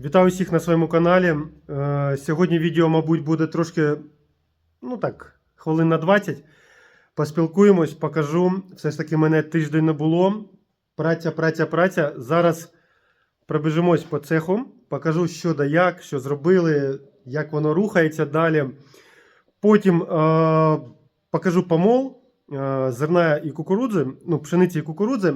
Вітаю всіх на своєму каналі. Е, Сьогодні відео, мабуть, буде трошки, ну так, хвилин на 20. Поспілкуємось, покажу. Все ж таки, мене тиждень не було. Праця, праця, праця. Зараз пробіжимось по цеху, покажу, що да як, що зробили, як воно рухається далі. Потім е, покажу помол е, зерна і кукурудзи, ну, пшениці і кукурудзи.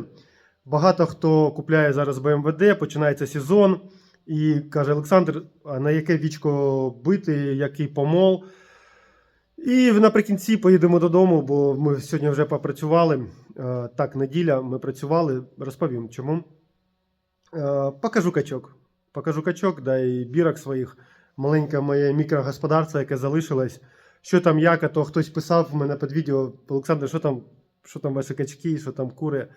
Багато хто купляє зараз БМВД, починається сезон. І каже Олександр, а на яке вічко бити, який помол. І наприкінці поїдемо додому, бо ми сьогодні вже попрацювали. Е, Так, неділя ми працювали. Розповім чому. Е, Покажу качок. Покажу качок, да і бірок своїх. Маленьке моє мікрогосподарство, яке залишилось. Що там, як, а то хтось писав в мене під відео, Олександр, що там, що там ваші качки, що там кури.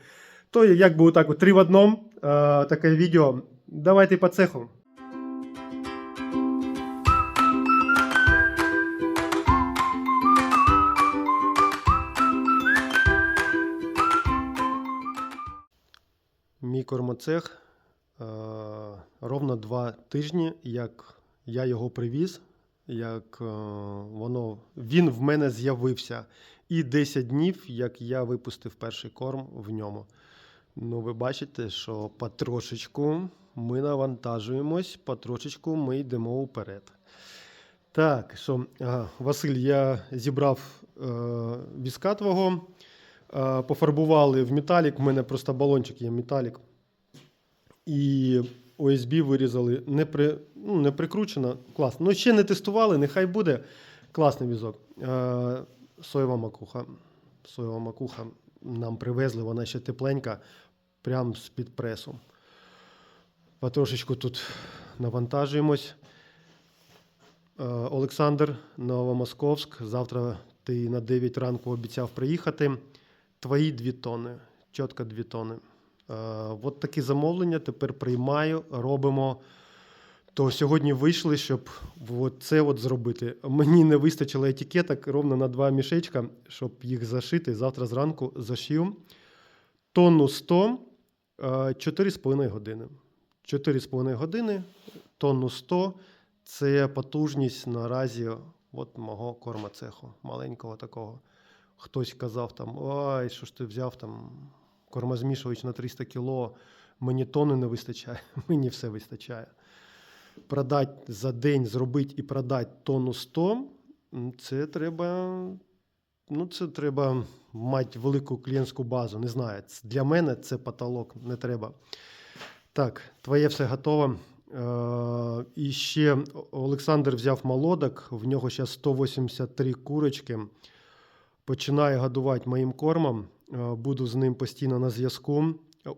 То як би отак, три в одному, е, таке відео. Давайте по цеху. Мій кормоцех е, ровно два тижні, як я його привіз, як е, воно, він в мене з'явився. І 10 днів, як я випустив перший корм в ньому. Ну, ви бачите, що потрошечку ми навантажуємось, потрошечку ми йдемо вперед. Так, що, Василь, я зібрав е, візка твого, е, пофарбували в металік. У мене просто балончик є металік. І ОСБ вирізали не, при, ну, не прикручено. Класно. Ну, ще не тестували, нехай буде. Класний візок. Е, соєва макуха. Соєва макуха нам привезли, вона ще тепленька, прямо з-під пресу. Потрошечку тут навантажуємось. Е, Олександр, Новомосковськ. Завтра ти на 9 ранку обіцяв приїхати. Твої 2 тони. Чітко 2 тони. Е, От такі замовлення тепер приймаю, робимо. То сьогодні вийшли, щоб це от зробити. Мені не вистачило етикеток ровно на два мішечка, щоб їх зашити. Завтра зранку зашив. Тонну 100, е, 4,5 години. 4,5 години, тонну 100 це потужність наразі от мого кормоцеху, маленького такого. Хтось казав там, ой, що ж ти взяв там кормозмішувач на 300 кіло, мені тони не вистачає, мені все вистачає. Продати за день, зробити і продати тонну 100, це треба, ну, це треба мати велику клієнтську базу. Не знаю. Для мене це потолок, не треба. Так, твоє все готово. Е, і ще Олександр взяв молодок, в нього зараз 183 курочки. Починає годувати моїм кормом. Е, Буду з ним постійно на зв'язку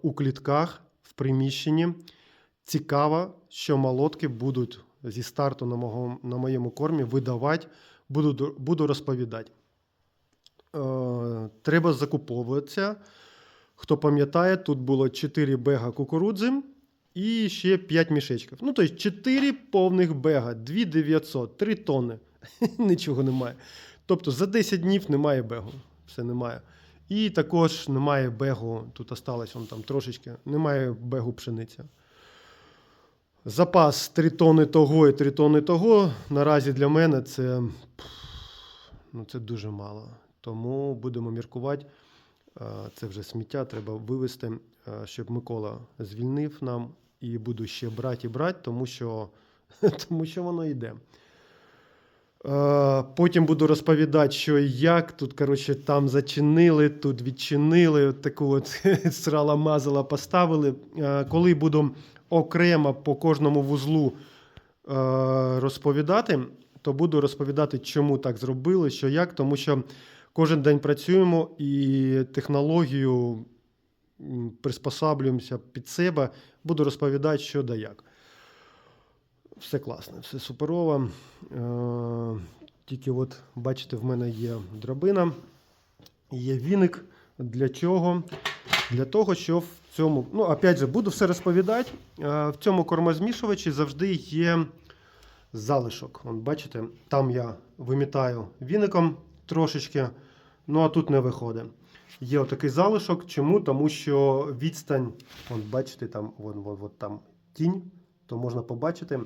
у клітках в приміщенні. Цікаво, що молодки будуть зі старту на, мого, на моєму кормі видавати, буду, буду розповідати. Е, треба закуповуватися. Хто пам'ятає, тут було 4 бега кукурудзи і ще 5 мішечків. Ну, тобто 4 повних бега, 2900, 3 тонни. Нічого немає. Тобто за 10 днів немає бегу. Все немає. І також немає бегу, тут осталось вон там трошечки, немає бегу пшениця. Запас 3 тони того і 3 тони того. Наразі для мене це, ну, це дуже мало. Тому будемо міркувати. Е, Це вже сміття, треба вивезти, е, щоб Микола звільнив нам і буду ще брати і брати, тому що, тому що воно йде. Е, Потім буду розповідати, що і як. Тут, коротше, там зачинили, тут відчинили, от таку от срала мазала поставили. Коли буду окремо по кожному вузлу розповідати, то буду розповідати, чому так зробили, що як, тому що кожен день працюємо і технологію приспосаблюємося під себе. Буду розповідати, що да як. Все класно, все суперово. Е, Тільки от, бачите, в мене є драбина, є віник. Для чого? Для того, що в цьому, ну, опять же, буду все розповідати. Е, В цьому кормозмішувачі завжди є залишок. Вон, бачите, там я вимітаю віником трошечки, ну а тут не виходить. Є отакий залишок. Чому? Тому що відстань, вон, бачите, там, вон, вон, вон, там тінь то можна побачити,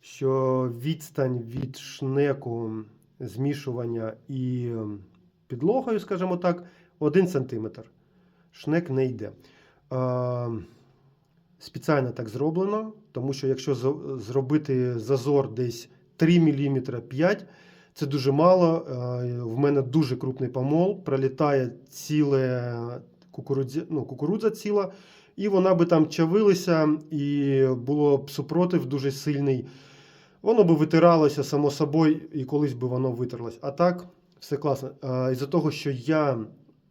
що відстань від шнеку змішування і підлогою, скажімо так, 1 см. Шнек не йде. Е, Спеціально так зроблено, тому що якщо зробити зазор десь 3 мм 5 це дуже мало. Е, В мене дуже крупний помол, пролітає ціле кукурудзя, ну, кукурудза ціла, і вона би там чавилася, і було б супротив дуже сильний. Воно би витиралося само собою, і колись би воно витерлось. А так, все класно. Із-за того, що я.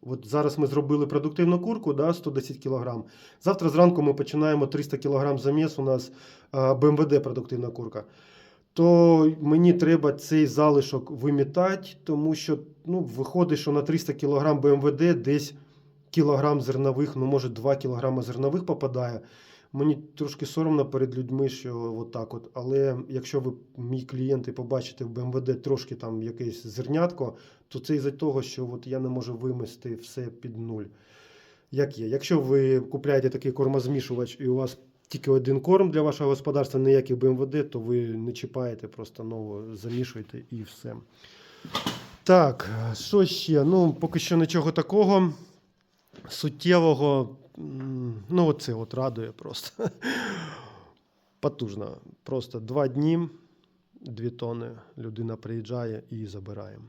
От зараз ми зробили продуктивну курку, да, 110 кг. Завтра зранку ми починаємо 300 кг заміс. У нас БМВД продуктивна курка. То мені треба цей залишок вимітати, тому що ну, виходить, що на 300 кг БМВД десь кілограм зернових, ну може 2 кг зернових попадає. Мені трошки соромно перед людьми, що от так от. Але якщо ви, мій клієнт, і побачите в БМВД трошки там якесь зернятко, то це із-за того, що от я не можу вимести все під нуль. Як є. Якщо ви купляєте такий кормозмішувач і у вас тільки один корм для вашого господарства, ніякий БМВД, то ви не чіпаєте, просто ново замішуєте і все. Так, що ще? Ну, поки що нічого такого суттєвого. Ну, оце от радує просто. Потужно. Просто два дні, дві тони людина приїжджає і забирає.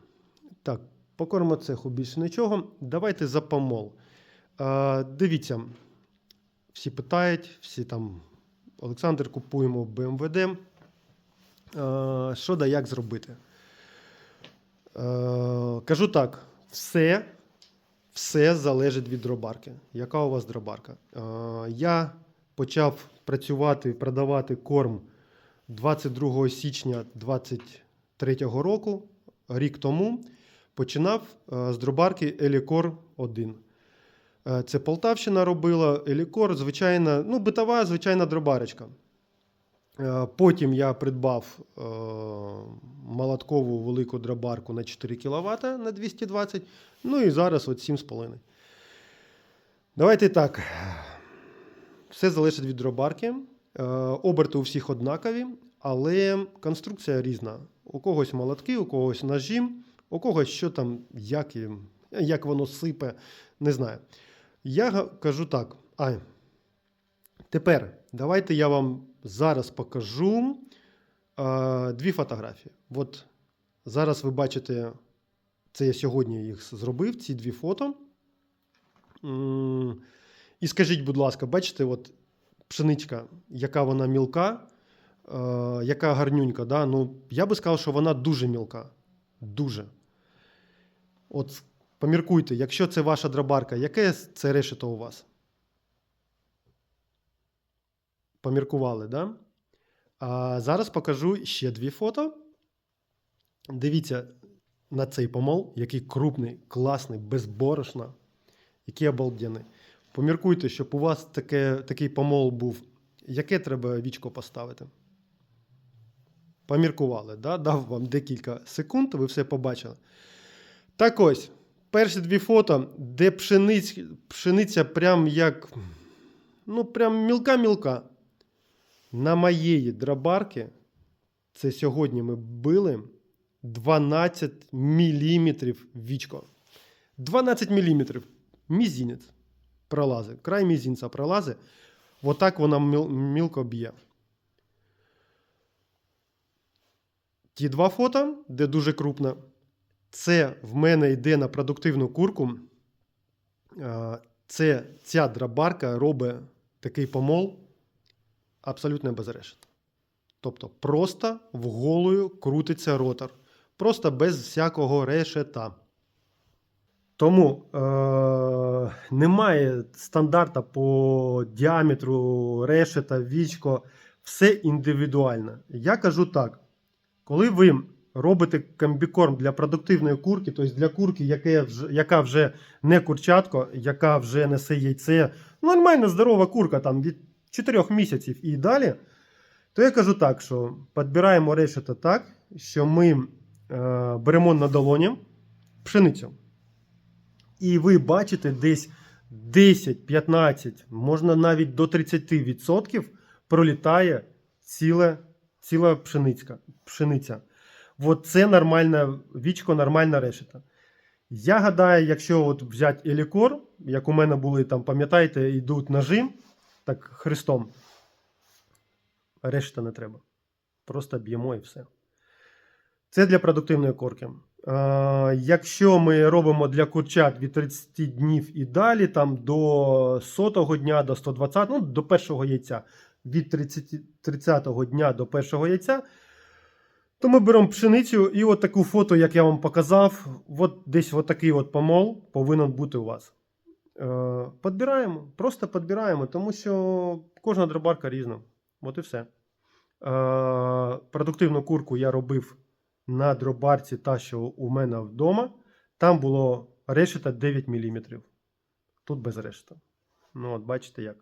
Так, по кормоцеху більше нічого. Давайте за помол. Дивіться, всі питають, всі там. Олександр, купуємо БМВД. Що да як зробити? Е, кажу так: все, все залежить від дробарки. Яка у вас дробарка? Е, я почав працювати, продавати корм 22 січня 2023 року, рік тому. Починав е, з дробарки Елікор 1. Е, Це Полтавщина робила. Елікор, звичайна, ну, битова, звичайна дробарочка. Е, Потім я придбав е, молоткову велику дробарку на 4 кВт на 220. Ну і зараз от 7,5. Давайте так. Все залежить від дробарки. Е, Оберти у всіх однакові, але конструкція різна. У когось молотки, у когось ножі, у когось що там, як, як воно сипе, не знаю. Я кажу так. Ай, Тепер давайте я вам зараз покажу е, дві фотографії. От зараз ви бачите, це я сьогодні їх зробив, ці дві фото. І скажіть, будь ласка, бачите, от пшеничка, яка вона мілка, е, яка гарнюнька. Да? Ну, я би сказав, що вона дуже мілка. Дуже. От поміркуйте, якщо це ваша дробарка, яке це решето у вас? поміркували, да? А зараз покажу ще дві фото. Дивіться на цей помол, який крупний, класний, без борошна, який обалденний. Поміркуйте, щоб у вас таке, такий помол був. Яке треба вічко поставити? Поміркували, да? дав вам декілька секунд, ви все побачили. Так ось, перші дві фото, де пшениць, пшениця прям як. Ну, прям мілка-мілка. На моєї дробарки, це сьогодні ми били 12 міліметрів вічко. 12 міліметрів. Мізінець пролазить. Край мізінця пролазить. Отак вона мілко б'є. Ті два фото, де дуже крупно, це в мене йде на продуктивну курку. Це ця дробарка робить такий помол абсолютно без решет. Тобто просто вголою крутиться ротор. Просто без всякого решета. Тому е- немає стандарта по діаметру решета, вічко, все індивідуально. Я кажу так: коли ви робите комбікорм для продуктивної курки, тобто для курки, яке вже, яка вже не курчатко, яка вже несе яйце, нормальна здорова курка там від 4 місяців і далі, то я кажу так, що підбираємо решето так, що ми е, беремо на долоні пшеницю. І ви бачите десь 10-15, можна навіть до 30% пролітає ціле, ціла пшеницька, пшениця. От це нормальна вічко, нормальна решета. Я гадаю, якщо от взяти елікор, як у мене були там, пам'ятаєте, йдуть ножи, так хрестом, решта не треба. Просто б'ємо і все. Це для продуктивної корки. Якщо ми робимо для курчат від 30 днів і далі, там до 100 дня, до 120, ну, до першого яйця, від 30, 30 дня до першого яйця, то ми беремо пшеницю і от таку фото, як я вам показав, от десь от такий от помол повинен бути у вас. Е, Подбираємо, просто підбираємо, тому що кожна дробарка різна. От і все. Е, Продуктивну курку я робив на дробарці, та, що у мене вдома. Там було решета 9 мм. Тут без решта. Ну, от бачите як.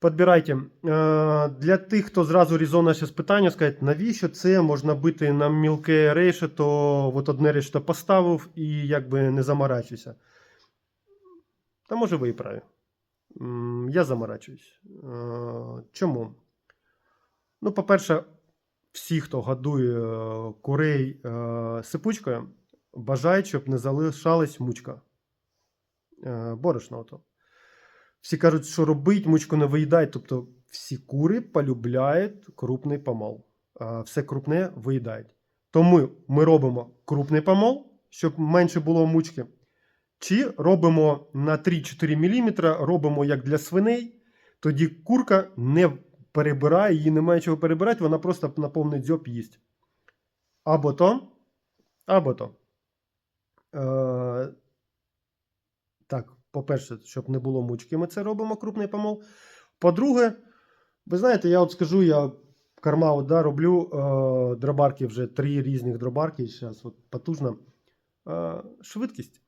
Подбирайте. Е, Для тих, хто зразу резонно ще питання, сказати, навіщо це можна бити на мілке решето, от одне решето поставив і якби не заморачуйся. Та може ви і праві. Я заморачуюсь. Е, Чому? Ну, по-перше, всі, хто годує е, курей сипучкою, бажають, щоб не залишалась мучка. Борошно ото. Всі кажуть, що робить, мучку не виїдають. Тобто всі кури полюбляють крупний помол. Все крупне виїдають. Тому ми робимо крупний помол, щоб менше було мучки. Чи робимо на 3-4 мм, робимо як для свиней, тоді курка не перебирає, її немає чого перебирати, вона просто на дзьоб їсть. Або то, або то. Е, так, по-перше, щоб не було мучки, ми це робимо крупний помол. По-друге, ви знаєте, я от скажу, я карма да, роблю е, дробарки вже три різних дробарки. Зараз от потужна. Е, швидкість.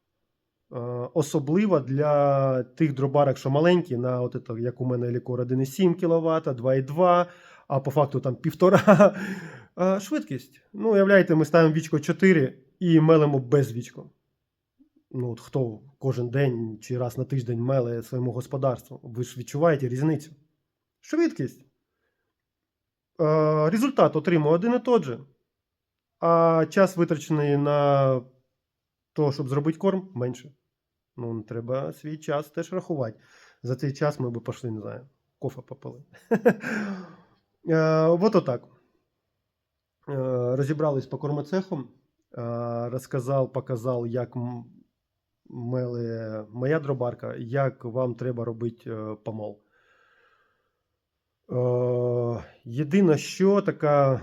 Е, особливо для тих дробарок, що маленькі, на от это, як у мене лікор 1,7 кВт, 2,2, а по факту там 1,5. Е, Швидкість. Ну, уявляєте, ми ставимо вічко 4 і мелимо без вічко. Ну, от хто кожен день чи раз на тиждень меле своєму господарству, ви ж відчуваєте різницю. Швидкість. Е, Результат отримує один і той же. А час витрачений на те, щоб зробити корм, менше. Ну, треба свій час теж рахувати. За цей час ми б пішли, не знаю, кофе попили. Е, Вот отак. Е, Розібрались по кормоцеху. Розказав, показав, як м- моя дробарка, як вам треба робити е, помол. Е, Єдине, що така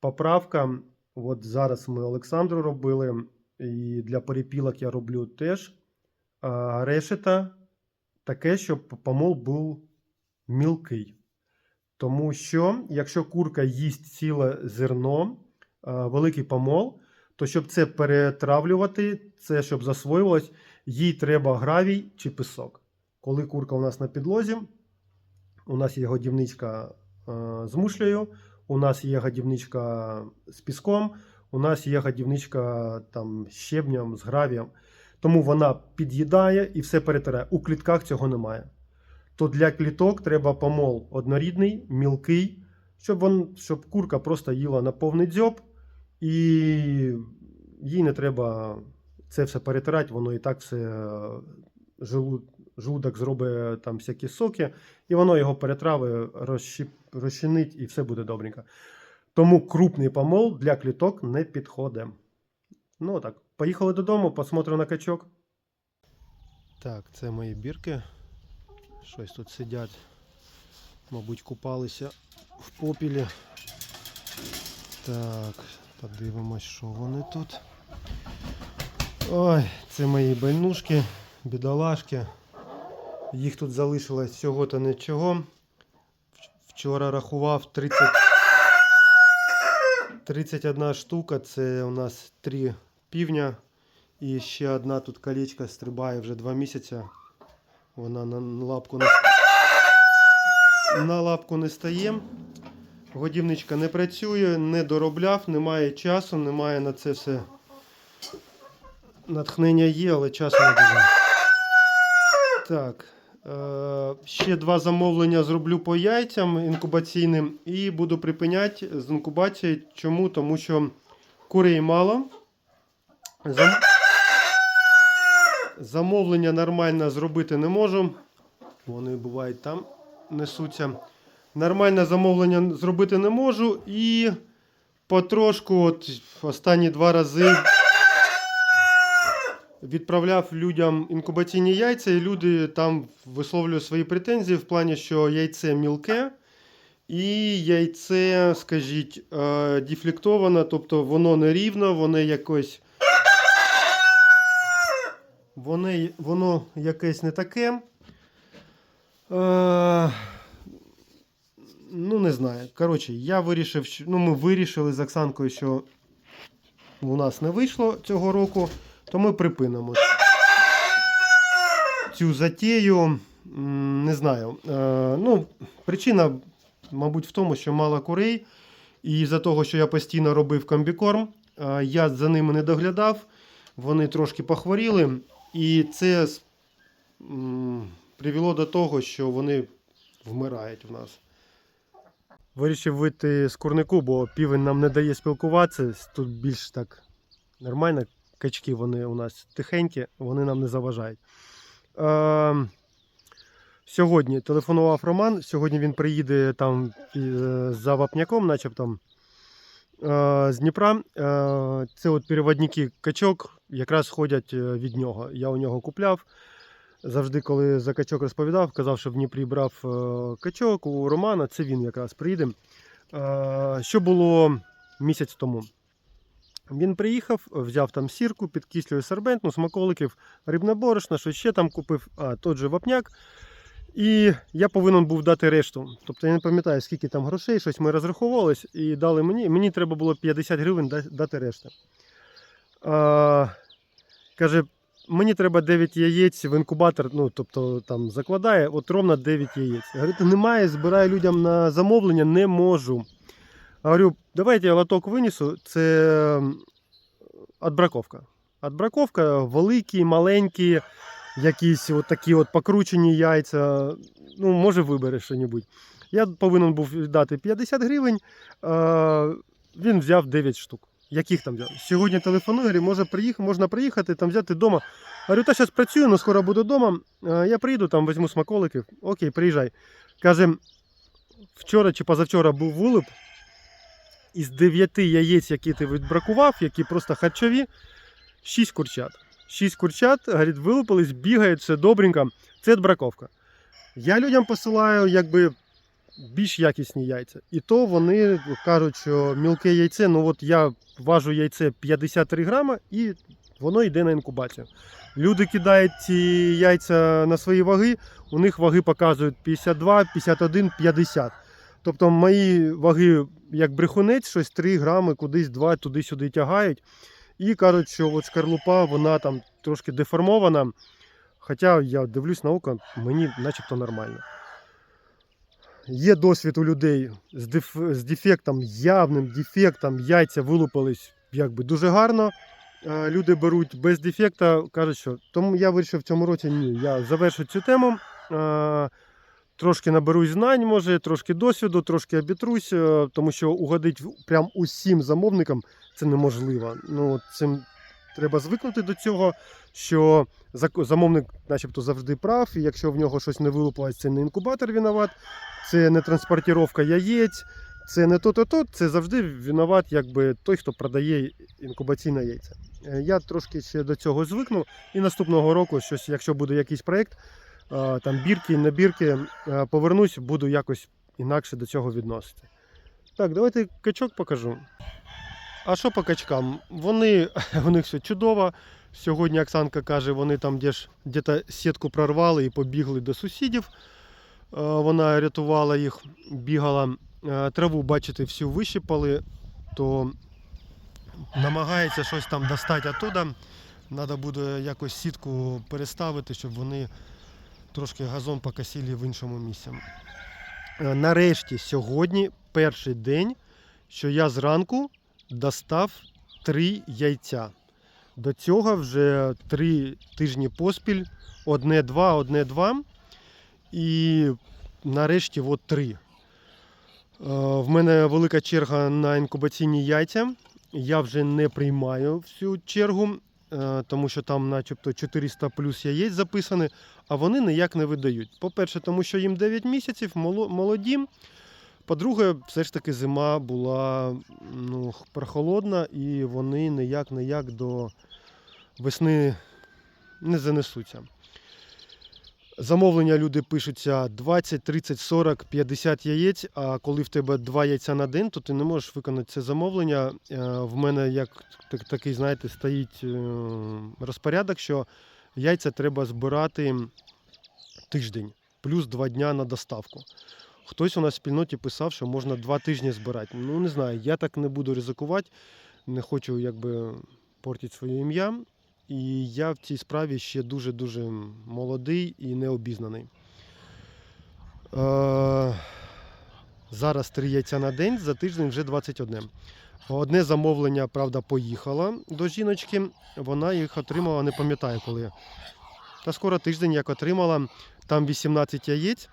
поправка. От зараз ми Олександру робили, і для перепілок я роблю теж. Решета таке, щоб помол був мілкий. Тому що, якщо курка їсть ціле зерно, великий помол, то щоб це перетравлювати, це щоб засвоювалось, їй треба гравій чи пісок. Коли курка у нас на підлозі, у нас є годівничка е, з мушлею, у нас є годівничка з піском, у нас є годівничка там, з щебнем, з гравієм. Тому вона під'їдає і все перетирає. У клітках цього немає. То для кліток треба помол однорідний, мілкий, щоб, вон, щоб курка просто їла на повний дзьоб, і їй не треба це все перетирати, воно і так все е, желудок зробить там всякі соки, і воно його перетравить, розщіп, розчинить і все буде добренько. Тому крупний помол для кліток не підходить. Ну так, поїхали додому, посмотримо на качок. Так, це мої бірки. Щось тут сидять. Мабуть, купалися в попілі. Так, подивимось, що вони тут. Ой, це мої больнушки, бідолашки. Їх тут залишилось всього-то нічого. Вчора рахував 30. 31 штука, це у нас три півня. І ще одна тут колечка стрибає вже два місяці. Вона на лапку не, на лапку не стає. Годівничка не працює, не доробляв, немає часу, немає на це все. Натхнення є, але часу не дуже. Так, Е, ще два замовлення зроблю по яйцям інкубаційним і буду припиняти з інкубації. Чому? Тому що курей мало. Зам... Замовлення нормально зробити не можу. Вони бувають там, несуться. Нормальне замовлення зробити не можу і потрошку, от останні два рази відправляв людям інкубаційні яйця, і люди там висловлюють свої претензії в плані, що яйце мілке, і яйце, скажіть, е, дефлектоване, тобто воно не рівно, воно якось. Воно, воно якесь не таке. Ну, не знаю. Коротше, я вирішив, що ну, ми вирішили з Оксанкою, що у нас не вийшло цього року, то ми припинимо цю затію. Не знаю. Е, ну, причина, мабуть, в тому, що мало курей. І за того, що я постійно робив комбікорм, е, я за ними не доглядав, вони трошки похворіли, і це привело до того, що вони вмирають в нас. Вирішив вийти з курнику, бо півень нам не дає спілкуватися. Тут більш так нормально. Качки вони у нас тихенькі, вони нам не заважають. Е, сьогодні телефонував Роман. Сьогодні він приїде там е, за вапняком, начебто е, з Дніпра. Е, це от переводники качок якраз ходять від нього. Я у нього купляв. Завжди, коли за качок розповідав, казав, що в Дніпрі брав е, качок у Романа, це він якраз приїде. Е, що було місяць тому? Він приїхав, взяв там сірку, підкислює сербент, ну, смаколиків, рибне борошно, що ще там купив, а той же вапняк. І я повинен був дати решту. Тобто я не пам'ятаю, скільки там грошей, щось ми розраховувались і дали мені. Мені треба було 50 гривень дати решту. Каже, мені треба 9 яєць в інкубатор, ну тобто там закладає, от ровно 9 яєць. Я говорю, немає, збираю людям на замовлення, не можу. Говорю, давайте я лоток винесу, це отбраковка. Отбраковка, великі, маленькі, якісь от такі от покручені яйця. Ну, може, вибереш що-небудь. Я повинен був дати 50 гривень, він взяв 9 штук. Яких там взяв? Сьогодні телефоную, говорю, може приїхати, можна приїхати, там взяти вдома. Говорю, та зараз працюю, але скоро буду вдома. Я приїду, там візьму смаколиків. Окей, приїжджай. Каже, вчора чи позавчора був вулип. Із 9 яєць, які ти відбракував, які просто харчові, 6 курчат. 6 курчат, говорить, вилупились, бігають, все добренько. Це браковка. Я людям посилаю якби більш якісні яйця. І то вони кажуть, що мілке яйце, ну от я важу яйце 53 грама і воно йде на інкубацію. Люди кидають ці яйця на свої ваги, у них ваги показують 52, 51, 50. Тобто мої ваги як брехунець, щось 3 грами, кудись 2 туди-сюди тягають. І кажуть, що от шкарлупа вона там трошки деформована. Хоча я дивлюсь на око, мені начебто нормально. Є досвід у людей з, деф... з дефектом, явним дефектом, яйця вилупились якби дуже гарно. Е, Люди беруть без дефекта, кажуть, що тому я вирішив в цьому році ні. Я завершу цю тему. Е, Трошки наберусь знань, може, трошки досвіду, трошки обітрусь, е, тому що угодити прям усім замовникам це неможливо. Ну, цим треба звикнути до цього, що замовник, начебто, завжди прав, і якщо в нього щось не вилупилось, це не інкубатор виноват, це не транспортіровка яєць, це не то-то, то це завжди виноват, якби той, хто продає інкубаційне яйця. Е, Я трошки ще до цього звикну, і наступного року, щось, якщо буде якийсь проєкт, е, там бірки, не бірки, е, повернусь, буду якось інакше до цього відносити. Так, давайте качок покажу. А що по качкам? Вони, у них все чудово. Сьогодні Оксанка каже, вони там десь сітку прорвали і побігли до сусідів. Е, Вона рятувала їх, бігала. Е, Траву, бачите, всю вищипали, то намагається щось там достати оттуда. Треба буде якось сітку переставити, щоб вони трошки газон покосили в іншому місці. Е, Нарешті сьогодні перший день, що я зранку достав три яйця. До цього вже три тижні поспіль, одне-два, одне-два. І нарешті от три. Е, В мене велика черга на інкубаційні яйця. Я вже не приймаю всю чергу, е, тому що там, начебто, 400 плюс яєць записані, а вони ніяк не видають. По-перше, тому що їм 9 місяців, молоді. По-друге, все ж таки зима була ну, прохолодна, і вони ніяк ніяк до весни не занесуться. Замовлення люди пишуться 20, 30, 40, 50 яєць. А коли в тебе 2 яйця на день, то ти не можеш виконати це замовлення. Е, В мене як так- такий, знаєте, стоїть е, розпорядок, що яйця треба збирати тиждень, плюс 2 дня на доставку. Хтось у нас в спільноті писав, що можна 2 тижні збирати. Ну, не знаю, я так не буду ризикувати, не хочу якби портити своє ім'я. І я в цій справі ще дуже-дуже молодий і необізнаний. Е, зараз три яйця на день, за тиждень вже 21. Одне замовлення, правда, поїхало до жіночки. Вона їх отримала, не пам'ятаю коли. Та скоро тиждень як отримала. Там 18 яєць.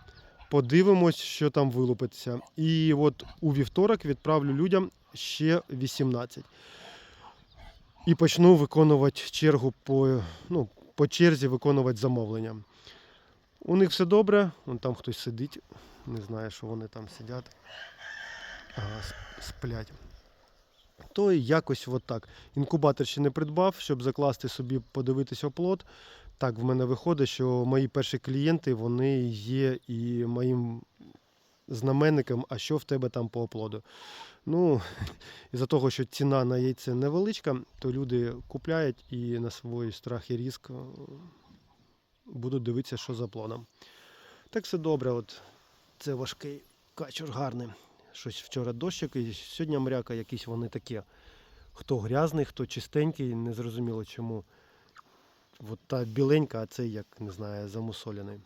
Подивимось, що там вилупиться. І от у вівторок відправлю людям ще 18 і почну виконувати чергу по, ну, по черзі виконувати замовлення. У них все добре, вон там хтось сидить, не знаю, що вони там сидять, ага, сплять. То якось от так. Інкубатор ще не придбав, щоб закласти собі, подивитись оплот. Так, в мене виходить, що мої перші клієнти вони є і моїм знаменником, а що в тебе там по оплоду. Ну, із-за того, що ціна на яйце невеличка, то люди купляють і на свій страх і ризик е, будуть дивитися, що за планом. Так все добре, от це важкий качур гарний. Щось вчора дощик, і сьогодні мряка, якісь вони такі. Хто грязний, хто чистенький, не зрозуміло чому. От та біленька, а цей як не знаю, замусолений.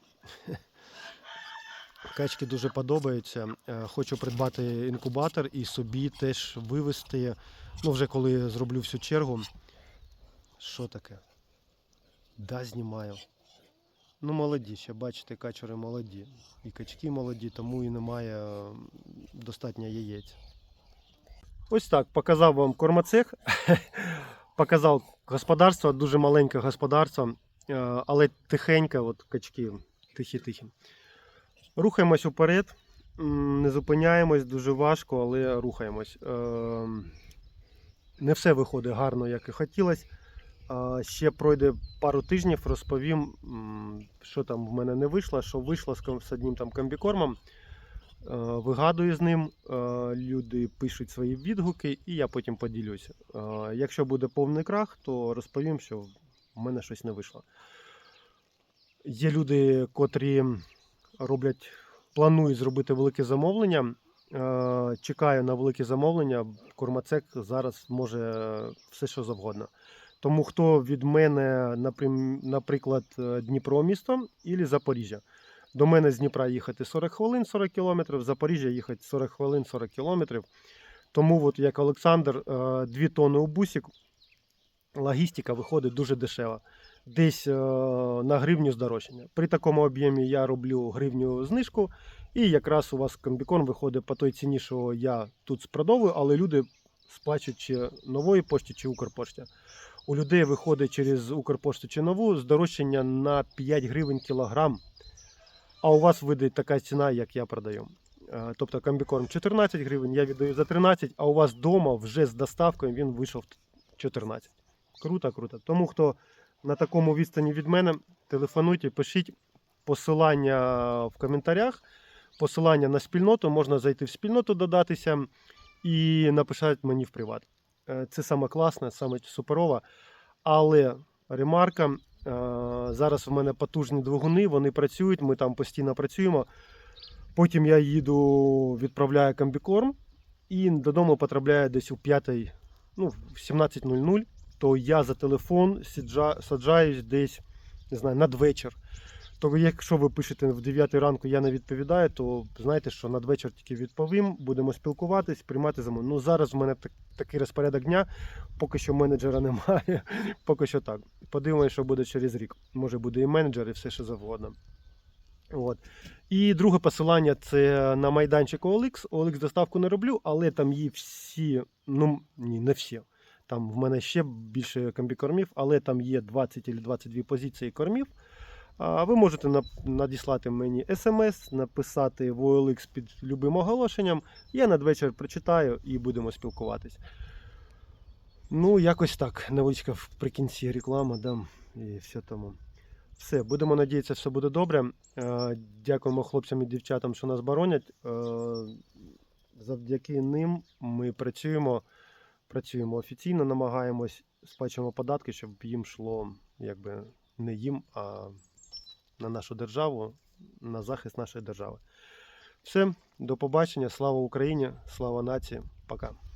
Качки дуже подобаються. Е, Хочу придбати інкубатор і собі теж вивести. Ну, вже коли зроблю всю чергу. Що таке? Да, знімаю. Ну, молоді, ще бачите, качури молоді. І качки молоді, тому і немає е, достатньо яєць. Ось так, показав вам кормоцех. показав господарство, дуже маленьке господарство, е, але тихеньке, от качки, тихі-тихі. Рухаємось уперед, не зупиняємось, дуже важко, але рухаємось. Е, Не все виходить гарно, як і хотілося. Ще пройде пару тижнів, розповім, що там в мене не вийшло, що вийшло з одним там комбікормом. Е, Вигадую з ним, е, люди пишуть свої відгуки, і я потім поділюся. Е, Якщо буде повний крах, то розповім, що в мене щось не вийшло. Є люди, котрі роблять, планують зробити велике замовлення. Чекаю на велике замовлення. Кормацек зараз може все, що завгодно. Тому хто від мене, наприклад, Дніпро місто і Запоріжжя. До мене з Дніпра їхати 40 хвилин, 40 кілометрів, Запоріжжя їхати 40 хвилин, 40 кілометрів. Тому, от як Олександр, 2 тонни у бусик, логістика виходить дуже дешева. Десь е, на гривню здорожчання. При такому об'ємі я роблю гривню знижку, і якраз у вас комбікорм виходить по той ціні, що я тут спродовую, але люди сплачують чи нової пошті, чи Укрпошті. У людей виходить через Укрпошту чи нову здорожчання на 5 гривень кілограм. А у вас вийде така ціна, як я продаю. Е, Тобто комбікорм 14 гривень, я віддаю за 13, а у вас вдома вже з доставкою він вийшов 14. Круто, круто. Тому хто на такому відстані від мене, телефонуйте, пишіть посилання в коментарях, посилання на спільноту, можна зайти в спільноту, додатися і написати мені в приват. Е, Це саме класне, саме суперова. Але ремарка. Е, Зараз в мене потужні двигуни, вони працюють, ми там постійно працюємо. Потім я їду, відправляю комбікорм і додому потрапляю десь у 5, ну, в 17.00, то я за телефон саджаюсь десь не знаю, надвечір. То якщо ви пишете в 9 ранку, я не відповідаю, то знайте, що надвечір тільки відповім, будемо спілкуватись, приймати замовлення. Ну зараз в мене так, такий розпорядок дня, поки що менеджера немає, поки що так. Подивимося, що буде через рік. Може буде і менеджер, і все що завгодно. От. І друге посилання це на майданчик OLX. OLX доставку не роблю, але там є всі, ну ні, не всі. Там в мене ще більше комбікормів, але там є 20 чи 22 позиції кормів. Ви можете надіслати мені смс, написати в OLX під любим оголошенням. Я надвечір прочитаю і будемо спілкуватись. Ну, якось так. Невеличка вприкінці реклама дам і все тому. Все, будемо надіятися, все буде добре. Е, Дякуємо хлопцям і дівчатам, що нас боронять. Е, Завдяки ним ми працюємо, працюємо офіційно, намагаємось, сплачуємо податки, щоб їм йшло якби не їм, а на нашу державу, на захист нашої держави. Все, до побачення. Слава Україні, слава нації. Пока.